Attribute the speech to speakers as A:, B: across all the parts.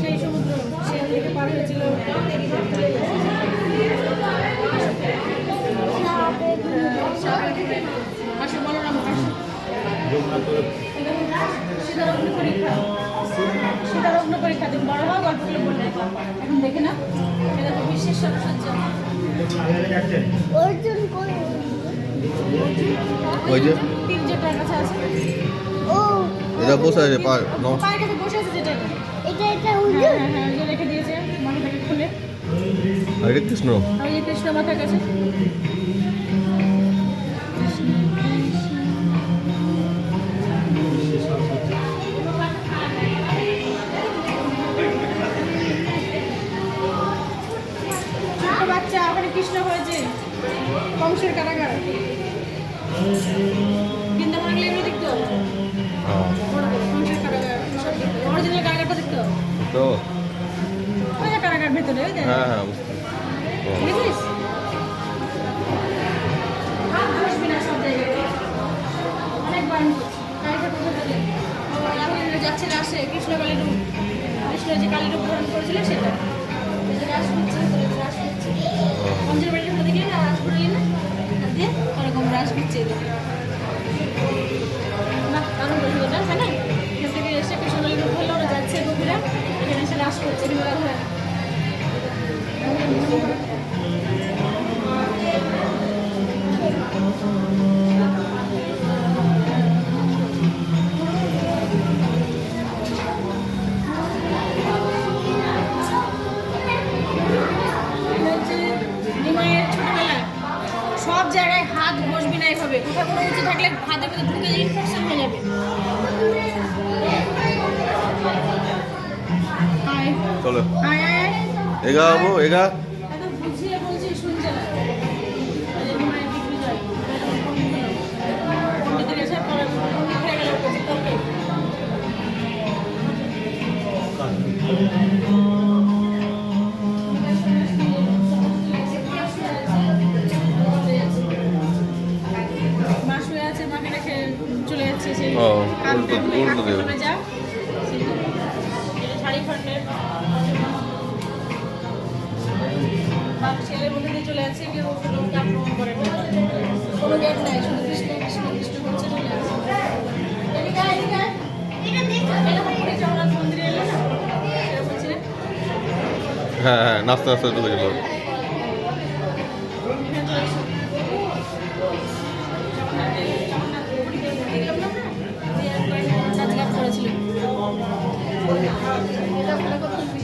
A: সেই সমুদ্র থেকে পার হয়েছিল। আসো বলরাম সীতারগ্ন পরীক্ষা সীতারগ্ন পরীক্ষা তুমি বড় হওয়া না এটা তো বিশ্বের
B: ওই যে?
A: কাছে
B: এটা বসে আছে পা ন
A: পায়ের কৃষ্ণ বসে আছে যেটা।
C: এটা
A: কংসের কারাগার। বৃন্দাবন গেলে এগুলো দেখতে হবে। কংসের কারাগার অরিজিনাল কারাগারটা দেখতে হবে।
B: তো
A: ওই যে কারাগার ভেতরে ওই যে।
B: হ্যাঁ হ্যাঁ বুঝতে
A: রামলীলা যাচ্ছে রাসে কৃষ্ণকালী রূপ। কৃষ্ণ যে কালী রূপ ধারণ করেছিল সেটা। রাস হচ্ছে জায়গায় হাত বসবি না এভাবে। কোথাও কোনো উঁচু থাকলে হাতের মধ্যে ঢুকে ইনফেকশন হয়ে যাবে।
B: চলো। এগা
A: এগা।
B: ও, উল্টো- দেবে।
A: ছেলের মধ্যে দিয়ে চলে যাচ্ছে কেউ কোনো আক্রমণ করে কোনো গেট নাই শুধু কৃষ্ণ কৃষ্ণ কৃষ্ণ করছে চলে। এরকম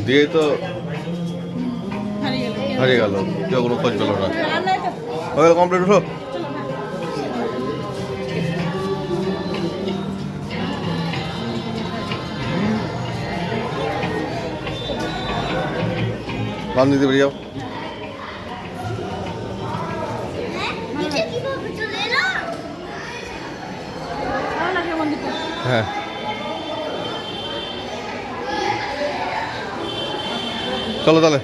A: দিয়ে
B: তো
A: হারিয়ে গেল।
B: কেউ কোনো খোঁজ পেল না হয়ে গেল কমপ্লিট উঠো। বাম দিতে বেরিয়ে যাও। হ্যাঁ চলো তাহলে